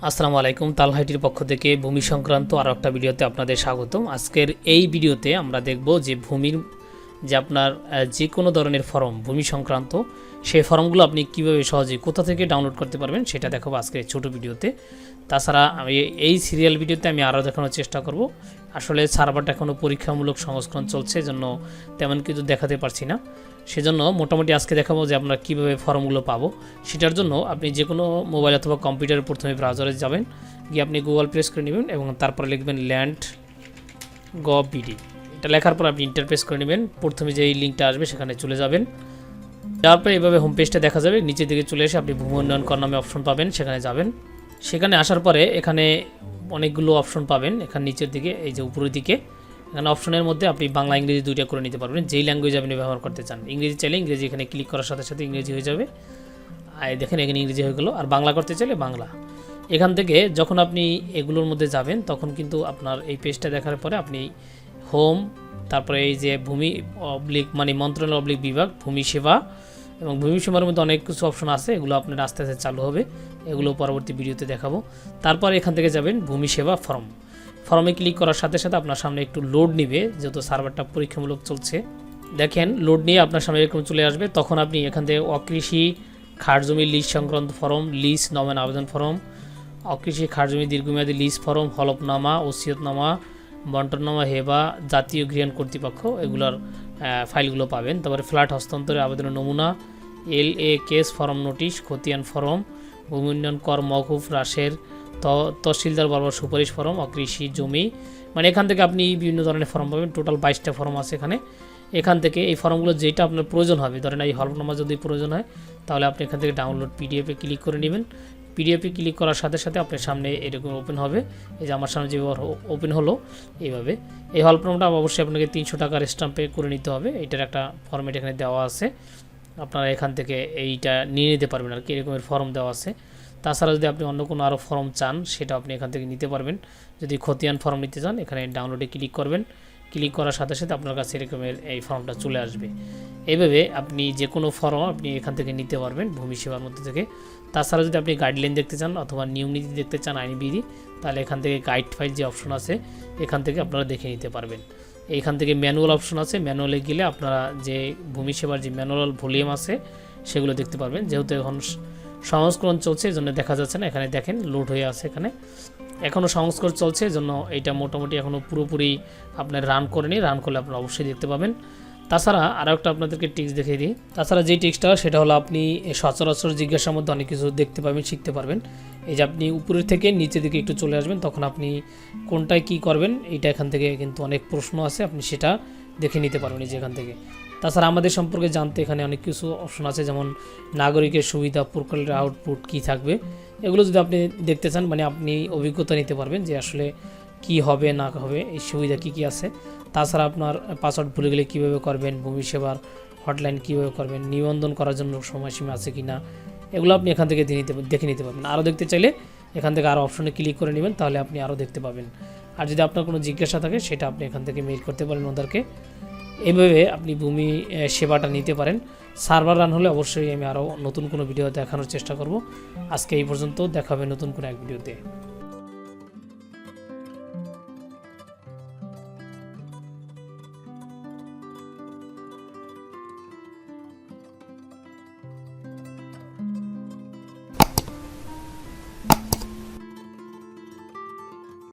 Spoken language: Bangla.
আসসালামু আলাইকুম তালহাইটির পক্ষ থেকে ভূমি সংক্রান্ত আরও একটা ভিডিওতে আপনাদের স্বাগতম। আজকের এই ভিডিওতে আমরা দেখব যে ভূমির যে আপনার যে কোনো ধরনের ফর্ম, ভূমি সংক্রান্ত, সেই ফর্মগুলো আপনি কীভাবে সহজে কোথা থেকে ডাউনলোড করতে পারবেন সেটা দেখাবো আজকের ছোট ভিডিওতে। তাছাড়া আমি এই সিরিয়াল ভিডিওতে আমি আরও দেখানোর চেষ্টা করব। আসলে সার্ভারটা এখনও পরীক্ষামূলক সংস্করণ চলছে জন্য তেমন কিছু দেখাতে পারছি না। সেজন্য মোটামুটি আজকে দেখাবো যে আমরা কীভাবে ফর্মগুলো পাবো। সেটার জন্য আপনি যে কোনো মোবাইল অথবা কম্পিউটারে প্রথমে ব্রাউজারে যাবেন, গিয়ে আপনি গুগল প্রেস করে নেবেন এবং তারপরে লিখবেন ল্যান্ড গভ বিডি এটা লেখার পর আপনি ইন্টারপ্রেস করে নেবেন। প্রথমে যে লিঙ্কটা আসবে সেখানে চলে যাবেন। তারপরে এভাবে হোম পেজটা দেখা যাবে। নিচের দিকে চলে এসে আপনি ভূমি উন্নয়ন কর নামে অপশন পাবেন, সেখানে যাবেন। সেখানে আসার পরে এখানে অনেকগুলো অপশন পাবেন, এখানে নিচের দিকে, এই যে উপরের দিকে। এখানে অপশনের মধ্যে আপনি বাংলা, ইংরেজি দুইটা করে নিতে পারবেন। যেই ল্যাঙ্গুয়েজ আপনি ব্যবহার করতে চান। ইংরেজি চাইলে ইংরেজি এখানে ক্লিক করার সাথে সাথে ইংরেজি হয়ে যাবে। আর দেখেন, এখানে ইংরেজি হয়ে গেলো। আর বাংলা করতে চাইলে বাংলা। এখান থেকে যখন আপনি এগুলোর মধ্যে যাবেন, তখন কিন্তু আপনার এই পেজটা দেখার পরে আপনি হোম, তারপরে এই যে ভূমি অবলিক মানে মন্ত্রণালয় অবলিক বিভাগ, ভূমি সেবা এবং ভূমি সেবার মধ্যে অনেক কিছু অপশন আছে, এগুলো আপনার আস্তে আস্তে চালু হবে। এগুলো পরবর্তী ভিডিওতে দেখাবো। তারপর এখান থেকে যাবেন ভূমি সেবা ফর্ম। ফর্মে ক্লিক করার সাথে সাথে আপনার সামনে একটু লোড নিবে, যেহেতু সার্ভারটা পরীক্ষামূলক চলছে। দেখেন লোড নিয়ে আপনার সামনে এরকম চলে আসবে, তখন আপনি এখান থেকে অকৃষি খাট জমি লিজ সংক্রান্ত ফর্ম, লিজ নমেন আবেদন ফর্ম, অকৃষি খাট জমি দীর্ঘমেয়াদী লিজ ফর্ম, হলফনামা, ওসিয়তনামা বন্টননামা হেবা জাতীয় গৃহণ কর্তৃপক্ষ এগুলোর ফাইলগুলো পাবেন। তারপরে ফ্ল্যাট হস্তান্তরের আবেদনের নমুনা, L A case form notice, খতিয়ান ফর্ম, ভূমি উন্নয়ন কর মকুফ হ্রাসের তহসিলদার বরাবর সুপারিশ ফর্ম, অকৃষি জমি। মানে এখান থেকে আপনি বিভিন্ন ধরনের ফর্ম পাবেন, টোটাল বাইশটা ফর্ম আছে এখানে। এখান থেকে এই ফর্মগুলো যেটা আপনার প্রয়োজন হবে, ধরেন এই হলফনামা যদি প্রয়োজন হয়, তাহলে আপনি এখান থেকে ডাউনলোড পিডিএফে ক্লিক করে নেবেন। পিডিএফে ক্লিক করার সাথে সাথে আপনার সামনে এরকম ওপেন হবে। এই যে আমার সামনে যে ওপেন হলো, এইভাবে। এই হল ফর্মটা অবশ্যই আপনাকে তিনশো টাকার স্টাম্পে করে নিতে হবে। এটার একটা ফর্মেট এখানে দেওয়া আছে। আপনারা এখান থেকে এইটা নিয়ে নিতে পারবেন আর কি এরকমের ফর্ম দেওয়া আছে। তাছাড়া যদি আপনি অন্য কোনো আরও ফর্ম চান, সেটা আপনি এখান থেকে নিতে পারবেন। যদি খতিয়ান ফর্ম নিতে চান, এখানে ডাউনলোডে ক্লিক করবেন। ক্লিক করার সাথে সাথে আপনার কাছে এরকমের এই ফর্মটা চলে আসবে। এইভাবে আপনি যে কোনো ফর্ম আপনি এখান থেকে নিতে পারবেন ভূমি সেবার মধ্যে থেকে। তাছাড়া যদি আপনি গাইডলাইন দেখতে চান অথবা নিয়ম নীতি দেখতে চান, আইনি বিধি, তাহলে এখান থেকে গাইড ফাইল যে অপশন আছে, এখান থেকে আপনারা দেখে নিতে পারবেন। এইখান থেকে ম্যানুয়াল অপশন আছে ম্যানুয়ালে গেলে আপনারা যে ভূমি সেবার যে ম্যানুয়াল ভলিউম আছে, সেগুলো দেখতে পারবেন। যেহেতু এখন সংস্করণ চলছে এই জন্য দেখা যাচ্ছে না। এখানে দেখেন লোড হয়ে আছে এখানে। এখনও সংস্করণ চলছে জন্য এটা মোটামুটি এখনও পুরোপুরি আপনার রান করেনি। রান করলে আপনারা অবশ্যই দেখতে পাবেন। তাছাড়া আরও একটা আপনাদেরকে টিক্স দেখিয়ে দিই। তাছাড়া যে টিক্সটা সেটা হলো আপনি সচরাচর জিজ্ঞাসার মধ্যে অনেক কিছু দেখতে পাবেন, শিখতে পারবেন। এই যে আপনি উপরের থেকে নিচের দিকে একটু চলে আসবেন, তখন আপনি কোনটায় কি করবেন এটা এখান থেকে কিন্তু অনেক প্রশ্ন আছে। আপনি সেটা দেখে নিতে পারবেন এই যে এখান থেকে। তাছাড়া আমাদের সম্পর্কে জানতে এখানে অনেক কিছু অপশন আছে, যেমন নাগরিকের সুবিধা, প্রকল্পের আউটপুট কি থাকবে। এগুলো যদি আপনি দেখতে চান মানে আপনি অভিজ্ঞতা নিতে পারবেন যে আসলে কি হবে, না হবে, এই সুবিধা কি কি আছে। তাছাড়া আপনার পাসওয়ার্ড ভুলে গেলে কীভাবে করবেন, ভূমি সেবার হটলাইন কীভাবে করবেন, নিবন্ধন করার জন্য সময়সীমা আছে কি না এগুলো আপনি এখান থেকে নিতে, দেখে নিতে পারবেন। আরও দেখতে চাইলে এখান থেকে আরও অপশনে ক্লিক করে নেবেন, তাহলে আপনি আরও দেখতে পাবেন। আর যদি আপনার কোনো জিজ্ঞাসা থাকে, সেটা আপনি এখান থেকে মেইল করতে পারেন ওদেরকে এইভাবে আপনি ভূমি সেবাটা নিতে পারেন। সার্ভার রান হলে অবশ্যই আমি আরও নতুন কোনো ভিডিও দেখানোর চেষ্টা করব। আজকে এই পর্যন্ত দেখাবে নতুন কোনো এক ভিডিওতে।